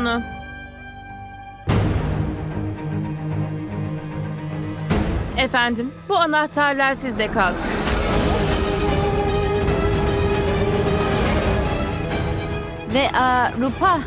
onu. Efendim, bu anahtarlar sizde kalsın. Ve aa, Rupa.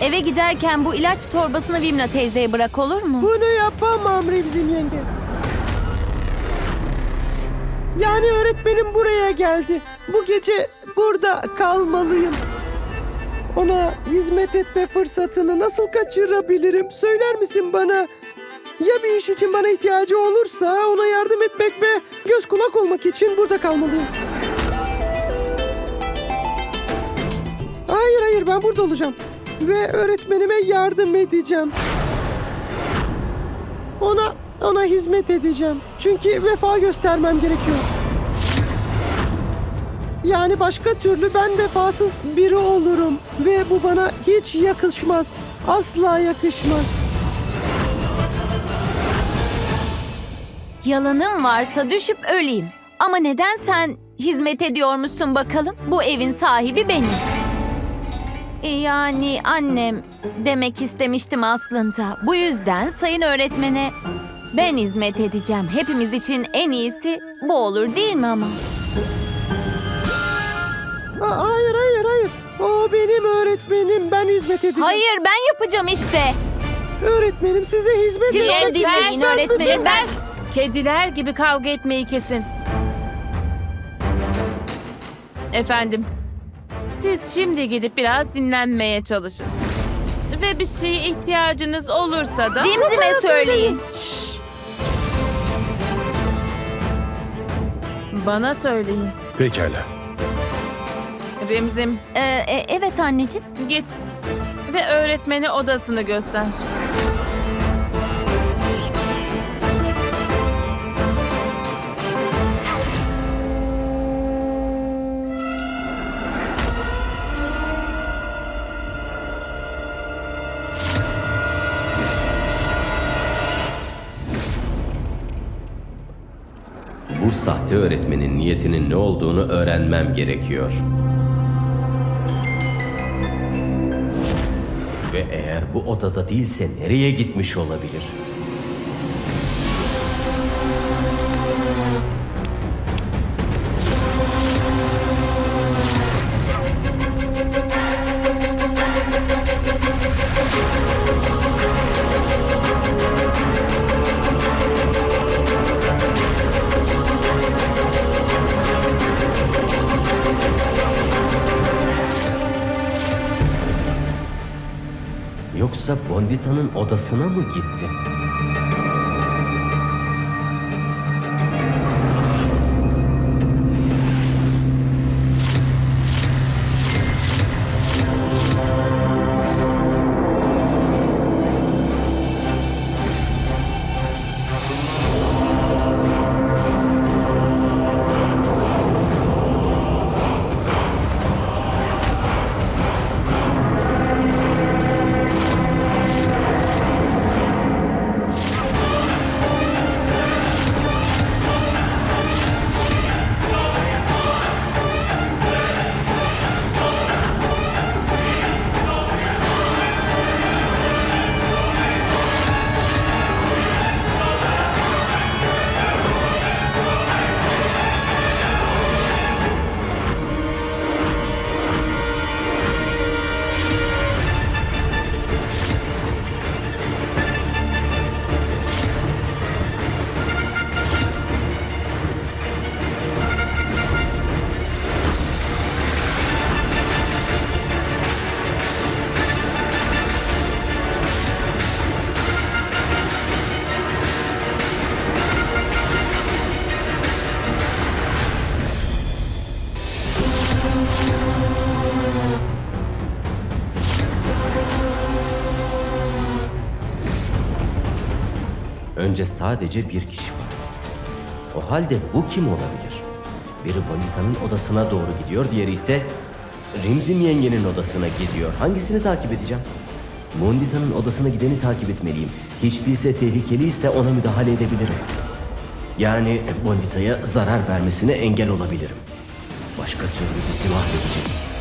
Eve giderken bu ilaç torbasını Vimna teyzeye bırak olur mu? Bunu yapamam Remzim yenge. Yani öğretmenim buraya geldi. Bu gece burada kalmalıyım. Ona hizmet etme fırsatını nasıl kaçırabilirim? Söyler misin bana? Ya bir iş için bana ihtiyacı olursa ona yardım etmek ve göz kulak olmak için burada kalmalıyım. Hayır hayır ben burada olacağım. Ve öğretmenime yardım edeceğim. Ona ona hizmet edeceğim. Çünkü vefa göstermem gerekiyor. Yani başka türlü ben vefasız biri olurum ve bu bana hiç yakışmaz. Asla yakışmaz. Yalanın varsa düşüp öleyim. Ama neden sen hizmet ediyormuşsun bakalım? Bu evin sahibi benim. E, Yani annem demek istemiştim aslında. Bu yüzden sayın öğretmene ben hizmet edeceğim. Hepimiz için en iyisi bu olur değil mi ama? Aa, hayır hayır hayır. O benim öğretmenim. Ben hizmet edeceğim. Hayır ben yapacağım işte. Öğretmenim size hizmet Siz edeceğim. onu dinleyin öğretmenim. Yeter! Kediler gibi kavga etmeyi kesin. Efendim, siz şimdi gidip biraz dinlenmeye çalışın. Ve bir şeye ihtiyacınız olursa da... Dimzime söyleyin. Bana söyleyin. Pekala. Remzim, Ee, e, evet anneciğim. git ve öğretmene odasını göster. Bu sahte öğretmenin niyetinin ne olduğunu öğrenmem gerekiyor. Bu odada değilse nereye gitmiş olabilir? Yoksa Bondita'nın odasına mı gitti? Önce sadece bir kişi var. O halde bu kim olabilir? Biri Bonita'nın odasına doğru gidiyor, diğeri ise Rimzim yengenin odasına gidiyor. Hangisini takip edeceğim? Bondita'nın odasına gideni takip etmeliyim. Hiç değilse tehlikeliyse ona müdahale edebilirim. Yani Bondita'ya zarar vermesine engel olabilirim. Başka türlü bizi mahvedecek.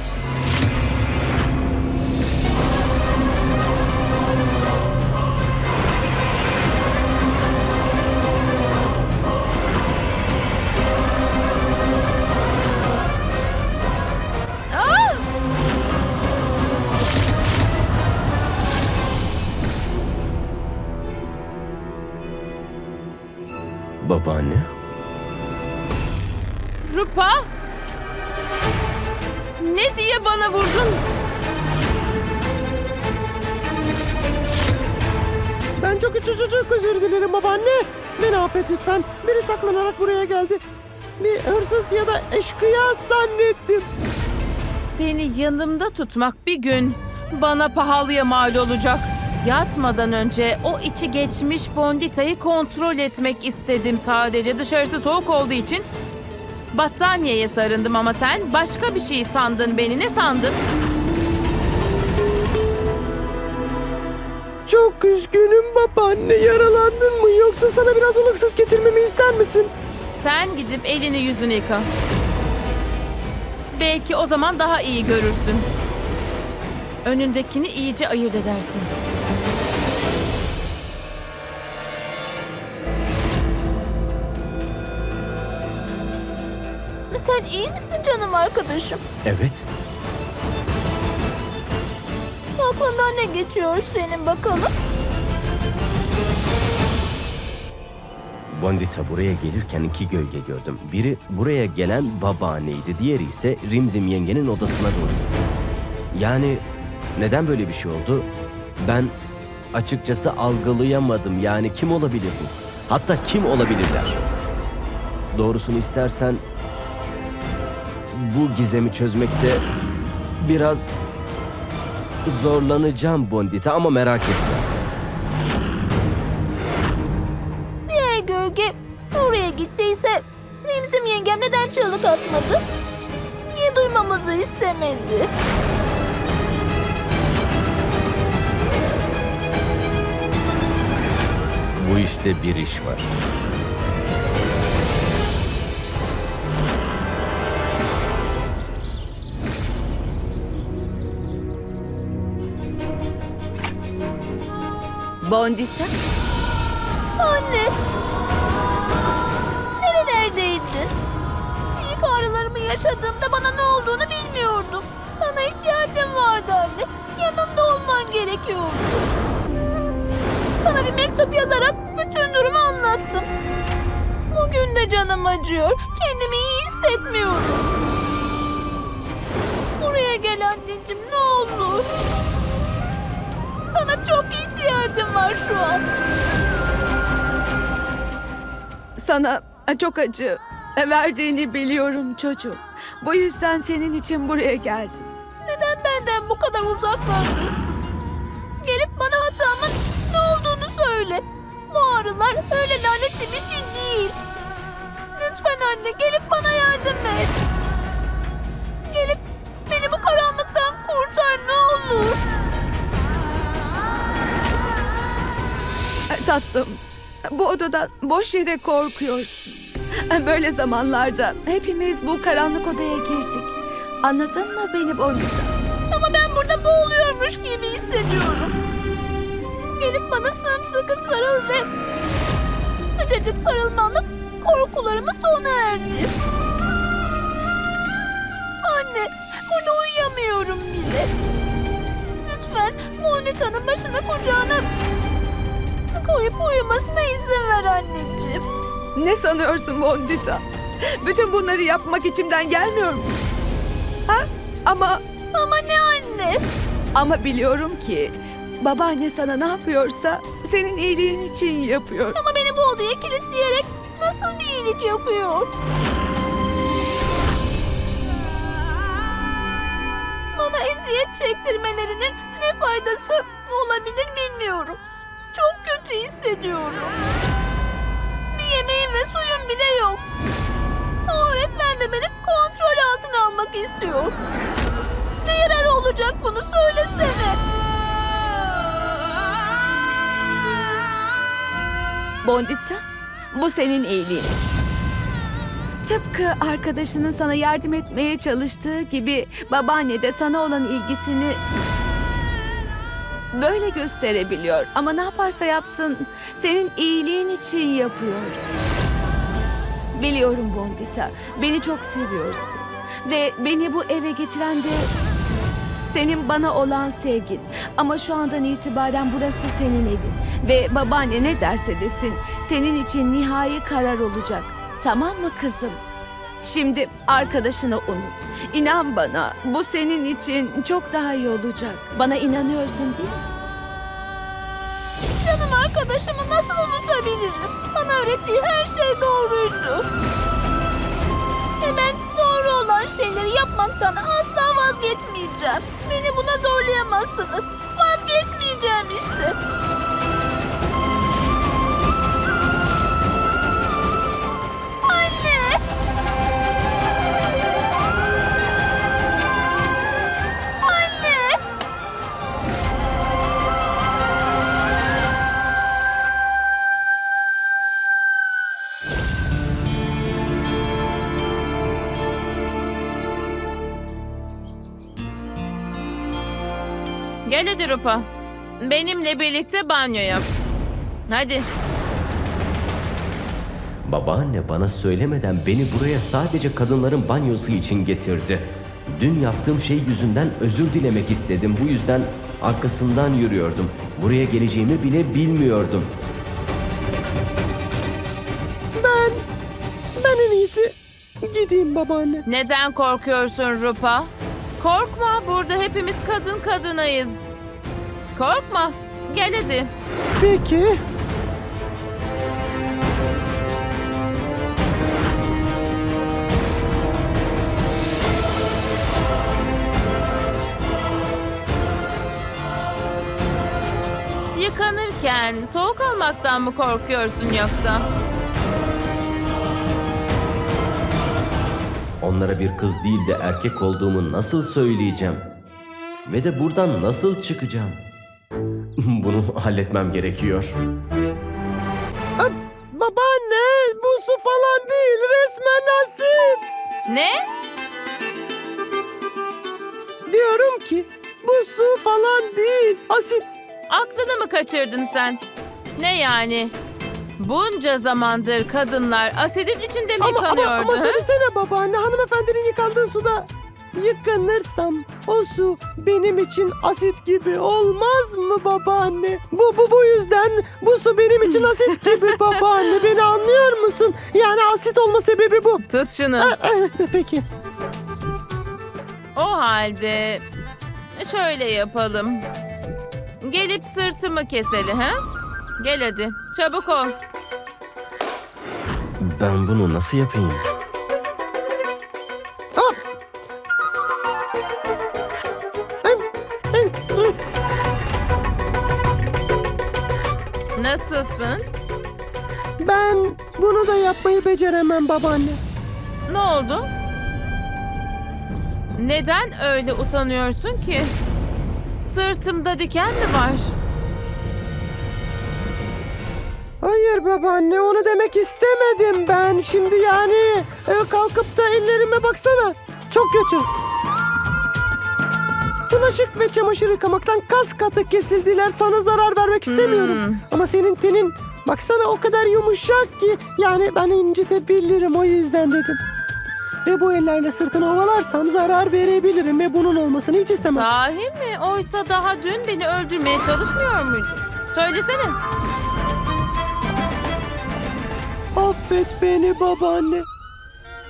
Babaanne? Rupa? Ne diye bana vurdun? Ben çok çok özür dilerim babaanne. Beni affet lütfen. Biri saklanarak buraya geldi. Bir hırsız ya da eşkıya zannettim. Seni yanımda tutmak bir gün bana pahalıya mal olacak. Yatmadan önce o içi geçmiş bonditayı kontrol etmek istedim sadece. Dışarısı soğuk olduğu için battaniyeye sarındım ama sen başka bir şey sandın beni. Ne sandın? Çok üzgünüm babaanne. Yaralandın mı yoksa sana biraz ılık süt getirmemi ister misin? Sen gidip elini yüzünü yıka. Belki o zaman daha iyi görürsün. Önündekini iyice ayırt edersin. Sen iyi misin canım arkadaşım? Evet. Aklından ne geçiyor senin bakalım? Bondita buraya gelirken iki gölge gördüm. Biri buraya gelen babaanneydi. Diğeri ise Rimzim yengenin odasına doğru gitti. Yani neden böyle bir şey oldu? Ben açıkçası algılayamadım. Yani kim olabilir bu? Hatta kim olabilirler? Doğrusunu istersen bu gizemi çözmekte biraz zorlanacağım Bondita ama merak etme. Diğer gölge oraya gittiyse Remzim yengem neden çığlık atmadı? Niye duymamızı istemedi? Bu işte bir iş var. Bondita? Anne! Nerelerdeydin? İlk ağrılarımı yaşadığımda bana ne olduğunu bilmiyordum. Sana ihtiyacım vardı anne. Yanımda olman gerekiyordu. Sana bir mektup yazarak bütün durumu anlattım. Bugün de canım acıyor. Kendimi iyi hissetmiyorum. İhtiyacım var şu an. Sana çok acı verdiğini biliyorum çocuğum. Bu yüzden senin için buraya geldim. Neden benden bu kadar uzaklardın? Gelip bana hatamın ne olduğunu söyle. Bu ağrılar öyle lanetli bir şey değil. Lütfen anne gelip bana yardım et. Tatlım, bu odada boş yere korkuyorsun. Böyle zamanlarda hepimiz bu karanlık odaya girdik. Anladın mı beni Boncuk? Ama ben burada boğuluyormuş gibi hissediyorum. Gelip bana sımsıkı sarıl ve sıcacık sarılmanla korkularımı sona erdir. Anne, burada uyuyamıyorum bile. Lütfen Monita'nın başını kucağına koyup uyumasına izin ver anneciğim. Ne sanıyorsun Bondita? Bütün bunları yapmak içimden gelmiyor mu? Ha? Ama Ama ne anne? ama biliyorum ki babaanne sana ne yapıyorsa senin iyiliğin için yapıyor. Ama beni bu odaya kilitleyerek nasıl bir iyilik yapıyor? Bana eziyet çektirmelerinin ne faydası olabilir bilmiyorum. Çok kötü hissediyorum. Bir yemeğim ve suyum bile yok. Öğretmen de beni kontrol altına almak istiyor. Ne yararı olacak bunu söylesene. Bondita, bu senin iyiliğin. Tıpkı arkadaşının sana yardım etmeye çalıştığı gibi babaanne de sana olan ilgisini böyle gösterebiliyor. Ama ne yaparsa yapsın senin iyiliğin için yapıyor. Biliyorum Bondita, beni çok seviyorsun. Ve beni bu eve getiren de senin bana olan sevgin. Ama şu andan itibaren burası senin evin. Ve babaanne ne derse desin senin için nihai karar olacak. Tamam mı kızım? Şimdi arkadaşını unut. İnan bana bu senin için çok daha iyi olacak. Bana inanıyorsun değil mi? Canım arkadaşımı nasıl unutabilirim? Bana öğrettiği her şey doğruydu. Ve ben doğru olan şeyleri yapmaktan asla vazgeçmeyeceğim. Beni buna zorlayamazsınız. Vazgeçmeyeceğim işte. Hadi Rupa. Benimle birlikte banyo yap. Hadi. Babaanne bana söylemeden beni buraya sadece kadınların banyosu için getirdi. Dün yaptığım şey yüzünden özür dilemek istedim. Bu yüzden arkasından yürüyordum. Buraya geleceğimi bile bilmiyordum. Ben, ben en iyisi gideyim babaanne. Neden korkuyorsun Rupa? Korkma. Burada hepimiz kadın kadınayız. Korkma. Gel hadi. Peki. Yıkanırken soğuk almaktan mı korkuyorsun yoksa? Onlara bir kız değil de erkek olduğumu nasıl söyleyeceğim? Ve de buradan nasıl çıkacağım? Bunu halletmem gerekiyor. Babaanne bu su falan değil resmen asit. Ne? Diyorum ki bu su falan değil asit. Aklını mı kaçırdın sen? Ne yani? Bunca zamandır kadınlar asidin içinde mi Ama, ama, yıkanıyordu? ama hı? söylesene babaanne hanımefendinin yıkandığı suda yıkanırsam o su benim için asit gibi olmaz mı babaanne? Bu bu bu yüzden bu su benim için asit gibi babaanne beni anlıyor musun? Yani asit olma sebebi bu. Tut şunu. Eh, Peki. O halde şöyle yapalım. Gelip sırtımı keselim ha? Gel hadi. Çabuk ol. Ben bunu nasıl yapayım? Nasılsın? Ben bunu da yapmayı beceremem babaanne. Ne oldu? Neden öyle utanıyorsun ki? Sırtımda diken mi var? Hayır babaanne onu demek istemedim ben. Şimdi yani e, kalkıp da ellerime baksana. Çok kötü. Bulaşık ve çamaşır yıkamaktan kas katı kesildiler. Sana zarar vermek istemiyorum. Hmm. Ama senin tenin baksana o kadar yumuşak ki. Yani ben incitebilirim o yüzden dedim. Ve bu ellerle sırtını ovalarsam zarar verebilirim ve bunun olmasını hiç istemem. Sahi mi? Oysa daha dün beni öldürmeye çalışmıyor muydun? Söylesene. Affet beni babaanne.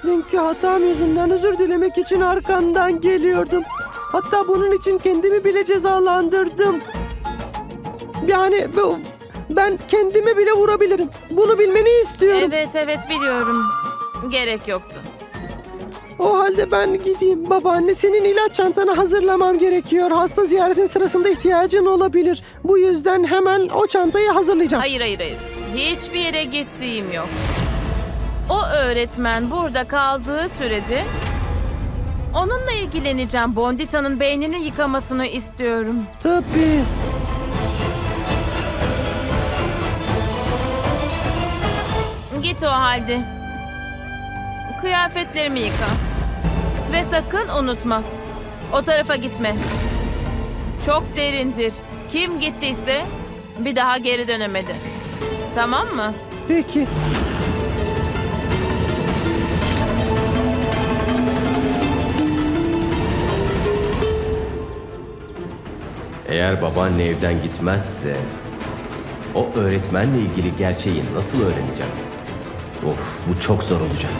Dünkü hatam yüzünden özür dilemek için arkandan geliyordum. Hatta bunun için kendimi bile cezalandırdım. Yani bu- ben kendimi bile vurabilirim. Bunu bilmeni istiyorum. Evet evet biliyorum. Gerek yoktu. O halde ben gideyim. Babaanne senin ilaç çantanı hazırlamam gerekiyor. Hasta ziyaretin sırasında ihtiyacın olabilir. Bu yüzden hemen o çantayı hazırlayacağım. Hayır hayır hayır. Hiçbir yere gittiğim yok. O öğretmen burada kaldığı sürece onunla ilgileneceğim. Bondita'nın beynini yıkamasını istiyorum. Tabii. Git o halde. Kıyafetlerimi yıka. Ve sakın unutma. O tarafa gitme. Çok derindir. Kim gittiyse bir daha geri dönemedi. Tamam mı? Peki. Eğer babaanne evden gitmezse O öğretmenle ilgili gerçeği nasıl öğreneceğim? Of bu çok zor olacak.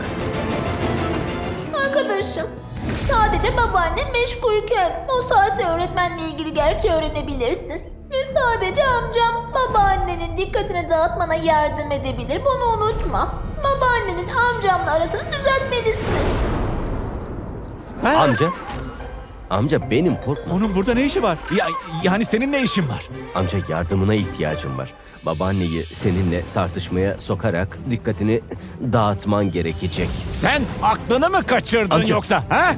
Arkadaşım, sadece babaannen meşgulken o saatte öğretmenle ilgili gerçeği öğrenebilirsin. Ve sadece amcam babaannenin dikkatini dağıtmana yardım edebilir. Bunu unutma. Babaannenin amcamla arasını düzeltmelisin. Amca. Amca benim korkma. Onun burada ne işi var? Ya yani senin ne işin var? Amca yardımına ihtiyacım var. Babaanneyi seninle tartışmaya sokarak dikkatini dağıtman gerekecek. Sen aklını mı kaçırdın Amca. yoksa? Ha?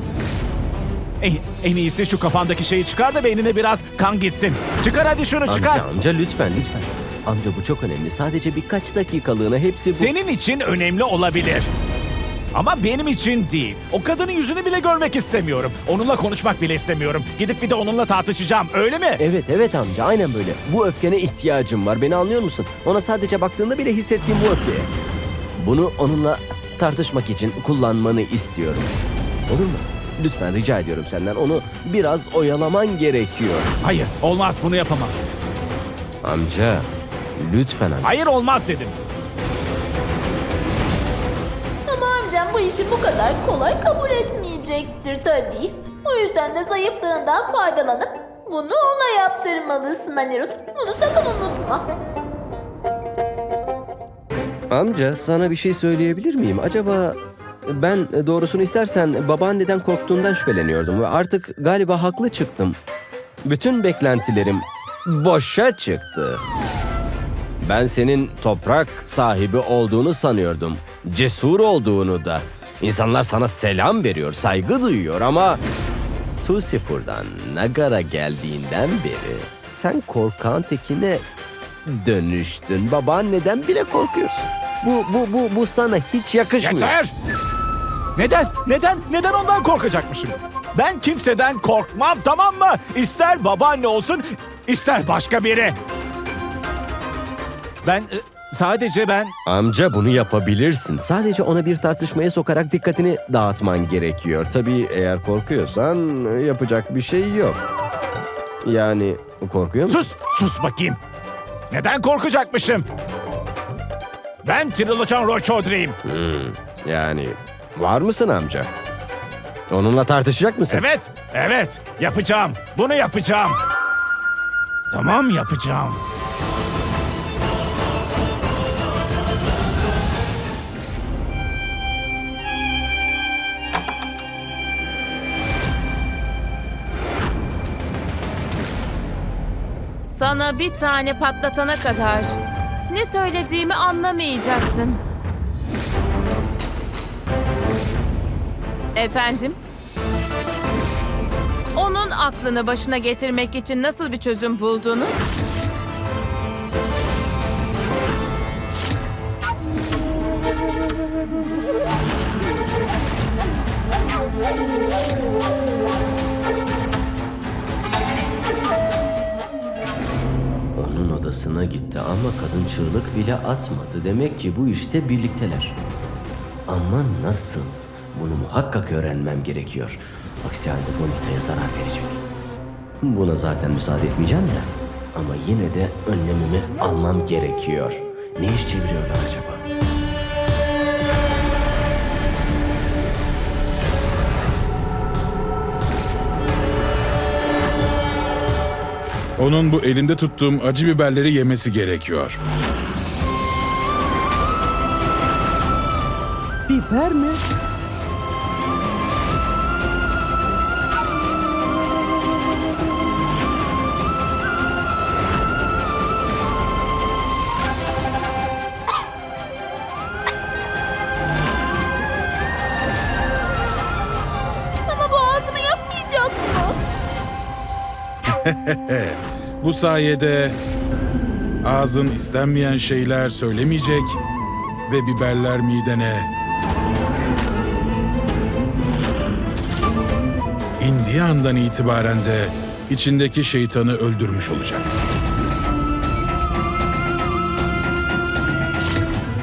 En, en iyisi şu kafandaki şeyi çıkar da beynine biraz kan gitsin. Çıkar hadi şunu çıkar. Amca amca lütfen lütfen. Amca bu çok önemli. Sadece birkaç dakikalığına hepsi bu. Senin için önemli olabilir. Ama benim için değil. O kadının yüzünü bile görmek istemiyorum. Onunla konuşmak bile istemiyorum. Gidip bir de onunla tartışacağım. Öyle mi? Evet evet amca aynen böyle. Bu öfkene ihtiyacım var. Beni anlıyor musun? Ona sadece baktığında bile hissettiğim bu öfkeye. Bunu onunla tartışmak için kullanmanı istiyorum. Olur mu? Lütfen rica ediyorum senden. Onu biraz oyalaman gerekiyor. Hayır, olmaz bunu yapamam. Amca, lütfen amca. Hayır olmaz dedim. İşi bu kadar kolay kabul etmeyecektir tabii. O yüzden de zayıflığından faydalanıp bunu ona yaptırmalısın Anirut. Bunu sakın unutma. Amca sana bir şey söyleyebilir miyim? Acaba ben doğrusunu istersen babaanneden korktuğundan şüpheleniyordum ve artık galiba haklı çıktım. Bütün beklentilerim boşa çıktı. Ben senin toprak sahibi olduğunu sanıyordum. Cesur olduğunu da. İnsanlar sana selam veriyor, saygı duyuyor ama... Tusipur'dan Nagara geldiğinden beri sen korkan tekine dönüştün. Babaanneden bile korkuyorsun. Bu, bu, bu, bu sana hiç yakışmıyor. Yeter! Neden? Neden? Neden ondan korkacakmışım? Ben kimseden korkmam tamam mı? İster babaanne olsun, ister başka biri. Ben e, sadece ben Amca bunu yapabilirsin. Sadece ona bir tartışmaya sokarak dikkatini dağıtman gerekiyor. Tabii eğer korkuyorsan yapacak bir şey yok. Yani korkuyor musun? sus sus bakayım. Neden korkacakmışım? Ben Trilocan Roy Chaudhry'yim. Yani var mısın amca? Onunla tartışacak mısın? Evet, evet yapacağım. Bunu yapacağım. Tamam yapacağım. Sana bir tane patlatana kadar ne söylediğimi anlamayacaksın. Efendim? Onun aklını başına getirmek için nasıl bir çözüm buldunuz? Kadın çığlık bile atmadı. Demek ki bu işte birlikteler. Ama nasıl? Bunu muhakkak öğrenmem gerekiyor. Aksi halde Bonita'ya zarar verecek. Buna zaten müsaade etmeyeceğim de. Ama yine de önlemimi almam gerekiyor. Ne iş çeviriyorlar acaba? Onun bu elimde tuttuğum acı biberleri yemesi gerekiyor. Biber mi? Bu sayede ağzın istenmeyen şeyler söylemeyecek ve biberler midene indiği andan itibaren de içindeki şeytanı öldürmüş olacak.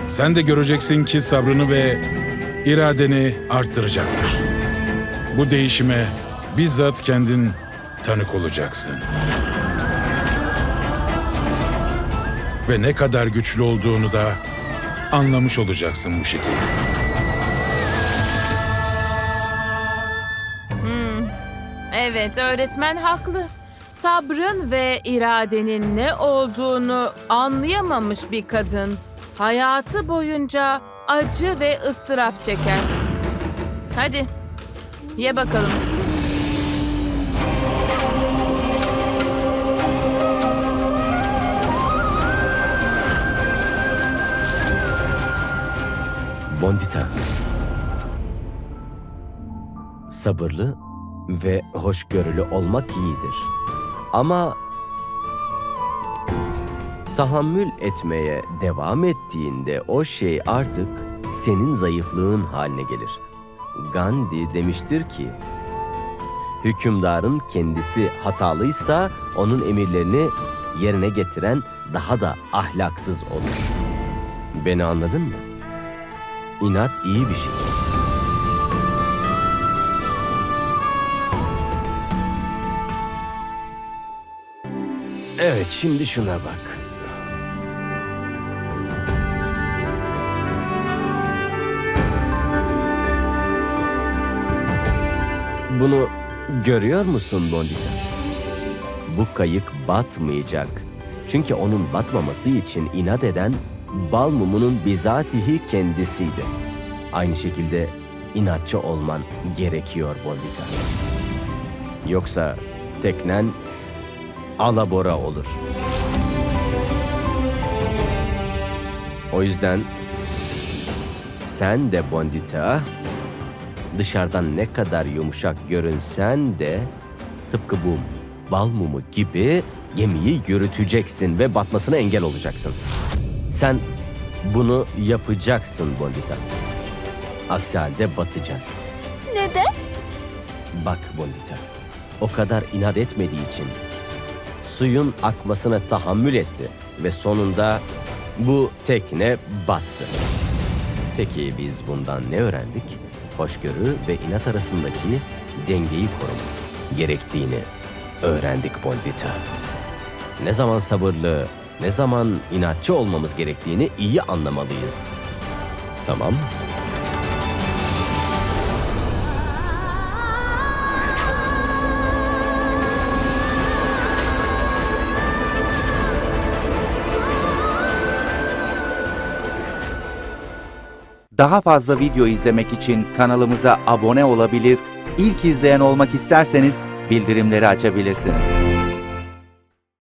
Sen de göreceksin ki sabrını ve iradeni arttıracaktır. Bu değişime bizzat kendin tanık olacaksın. ve ne kadar güçlü olduğunu da anlamış olacaksın bu şekilde. Evet, öğretmen haklı. Sabrın ve iradenin ne olduğunu anlayamamış bir kadın hayatı boyunca acı ve ıstırap çeker. Hadi, ye bakalım. Bondita. Sabırlı ve hoşgörülü olmak iyidir. Ama tahammül etmeye devam ettiğinde o şey artık senin zayıflığın haline gelir. Gandhi demiştir ki, hükümdarın kendisi hatalıysa onun emirlerini yerine getiren daha da ahlaksız olur. Beni anladın mı? İnat iyi bir şey. Evet, şimdi şuna bak. Bunu görüyor musun Bondita? Bu kayık batmayacak. Çünkü onun batmaması için inat eden bal mumunun bizatihi kendisiydi. Aynı şekilde inatçı olman gerekiyor Bondita. Yoksa teknen alabora olur. O yüzden sen de Bondita dışarıdan ne kadar yumuşak görünsen de tıpkı bu bal mumu gibi gemiyi yürüteceksin ve batmasına engel olacaksın. Sen bunu yapacaksın Bondita. Aksi halde batacağız. Neden? Bak Bondita, o kadar inat etmediği için suyun akmasına tahammül etti ve sonunda bu tekne battı. Peki biz bundan ne öğrendik? Hoşgörü ve inat arasındaki dengeyi korumak gerektiğini öğrendik Bondita. Ne zaman sabırlı, ne zaman inatçı olmamız gerektiğini iyi anlamalıyız. Tamam? Daha fazla video izlemek için kanalımıza abone olabilir, ilk izleyen olmak isterseniz bildirimleri açabilirsiniz.